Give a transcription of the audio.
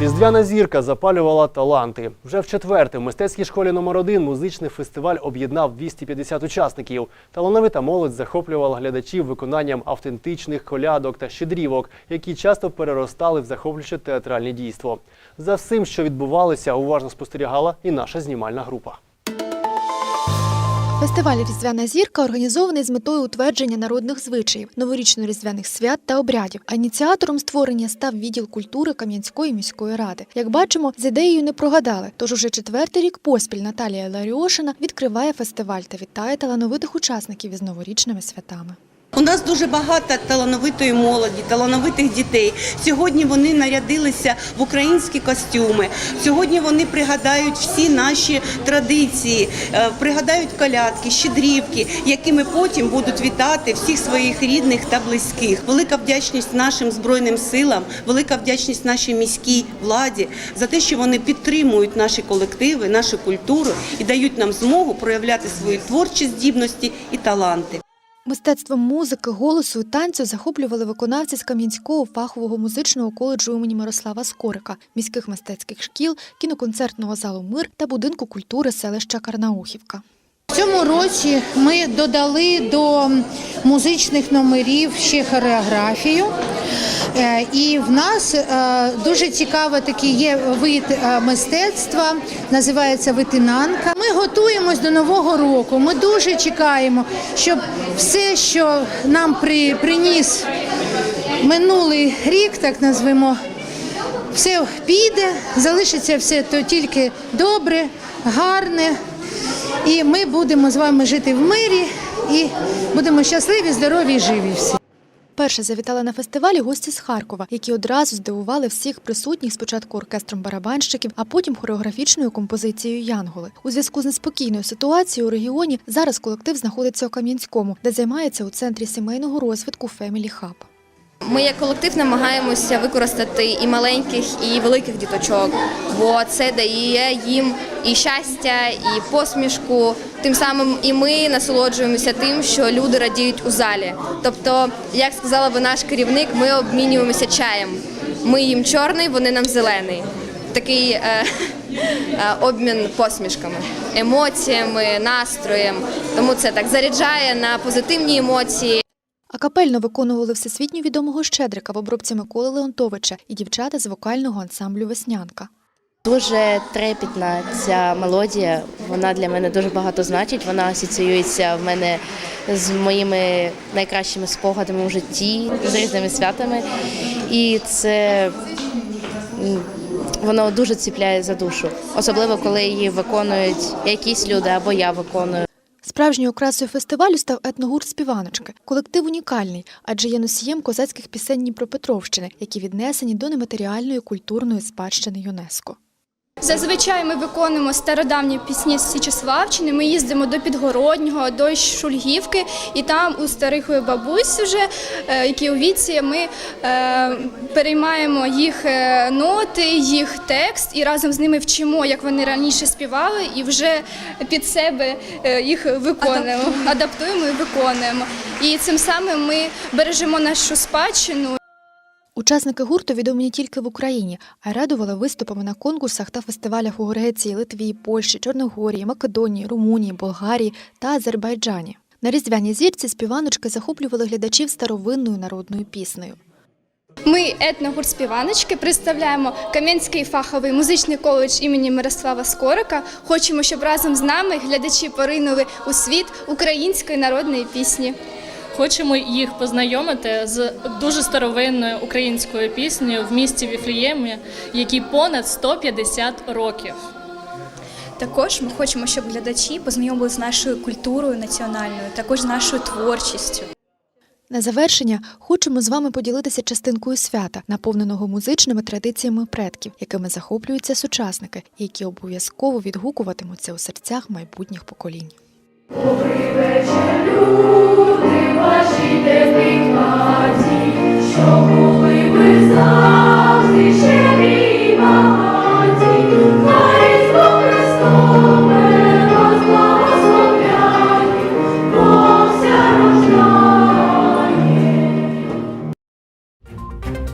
Різдвяна зірка запалювала таланти. Вже в четверте в мистецькій школі номер 1 музичний фестиваль об'єднав 250 учасників. Талановита молодь захоплювала глядачів виконанням автентичних колядок та щедрівок, які часто переростали в захоплююче театральне дійство. За всім, що відбувалося, уважно спостерігала і наша знімальна група. Фестиваль Різдвяна зірка організований з метою утвердження народних звичаїв, новорічно-різдвяних свят та обрядів. А ініціатором створення став відділ культури Кам'янської міської ради. Як бачимо, з ідеєю не прогадали. Тож уже четвертий рік поспіль Наталія Ларіошина відкриває фестиваль та вітає талановитих учасників із новорічними святами. У нас дуже багато талановитої молоді, талановитих дітей. Сьогодні вони нарядилися в українські костюми. Сьогодні вони пригадають всі наші традиції, е, пригадають колядки, щедрівки, якими потім будуть вітати всіх своїх рідних та близьких. Велика вдячність нашим збройним силам, велика вдячність нашій міській владі за те, що вони підтримують наші колективи, нашу культуру і дають нам змогу проявляти свої творчі здібності і таланти. Мистецтвом музики, голосу і танцю захоплювали виконавці з Кам'янського фахового музичного коледжу імені Мирослава Скорика, міських мистецьких шкіл, кіноконцертного залу Мир та будинку культури селища Карнаухівка. В цьому році ми додали до музичних номерів ще хореографію. Е, І в нас е, дуже цікавий такий є вид е, мистецтва, називається витинанка. Ми готуємось до нового року. Ми дуже чекаємо, щоб все, що нам при, приніс минулий рік, так назвемо, все піде, залишиться все то тільки добре, гарне. І ми будемо з вами жити в мирі і будемо щасливі, здорові і живі всі. Перше завітали на фестивалі гості з Харкова, які одразу здивували всіх присутніх спочатку оркестром барабанщиків, а потім хореографічною композицією Янголи. У зв'язку з неспокійною ситуацією у регіоні зараз колектив знаходиться у Кам'янському, де займається у центрі сімейного розвитку Family Hub. Ми як колектив намагаємося використати і маленьких, і великих діточок, бо це дає їм і щастя, і посмішку. Тим самим і ми насолоджуємося тим, що люди радіють у залі. Тобто, як сказала би наш керівник, ми обмінюємося чаєм. Ми їм чорний, вони нам зелений. Такий е, е, обмін посмішками, емоціями, настроєм. Тому це так заряджає на позитивні емоції. А капельно виконували всесвітньо відомого Щедрика в обробці Миколи Леонтовича і дівчата з вокального ансамблю Веснянка. Дуже трепетна ця мелодія. Вона для мене дуже багато значить. Вона асоціюється в мене з моїми найкращими спогадами у житті, з різними святами. І це воно дуже ціпляє за душу, особливо коли її виконують якісь люди або я виконую. Справжньою окрасою фестивалю став етногурт Співаночки. Колектив унікальний, адже є носієм козацьких пісень Дніпропетровщини, які віднесені до нематеріальної культурної спадщини ЮНЕСКо. Зазвичай ми виконуємо стародавні пісні з Січеславщини. Ми їздимо до Підгороднього, до Шульгівки, і там у старих бабусь, вже е, які у віці, ми е, переймаємо їх е, ноти, їх текст, і разом з ними вчимо, як вони раніше співали, і вже під себе їх виконуємо, адаптуємо і виконуємо. І цим самим ми бережемо нашу спадщину. Учасники гурту відомі не тільки в Україні, а й радували виступами на конкурсах та фестивалях у Греції, Литві, Польщі, Чорногорії, Македонії, Румунії, Болгарії та Азербайджані. На різдвяній зірці співаночки захоплювали глядачів старовинною народною піснею. Ми етногурт співаночки представляємо Кам'янський фаховий музичний коледж імені Мирослава Скорика. Хочемо, щоб разом з нами глядачі поринули у світ української народної пісні. Хочемо їх познайомити з дуже старовинною українською піснею в місті Віфліємі, якій понад 150 років. Також ми хочемо, щоб глядачі познайомилися з нашою культурою національною, також з нашою творчістю. На завершення хочемо з вами поділитися частинкою свята, наповненого музичними традиціями предків, якими захоплюються сучасники, які обов'язково відгукуватимуться у серцях майбутніх поколінь. Люди ваші, де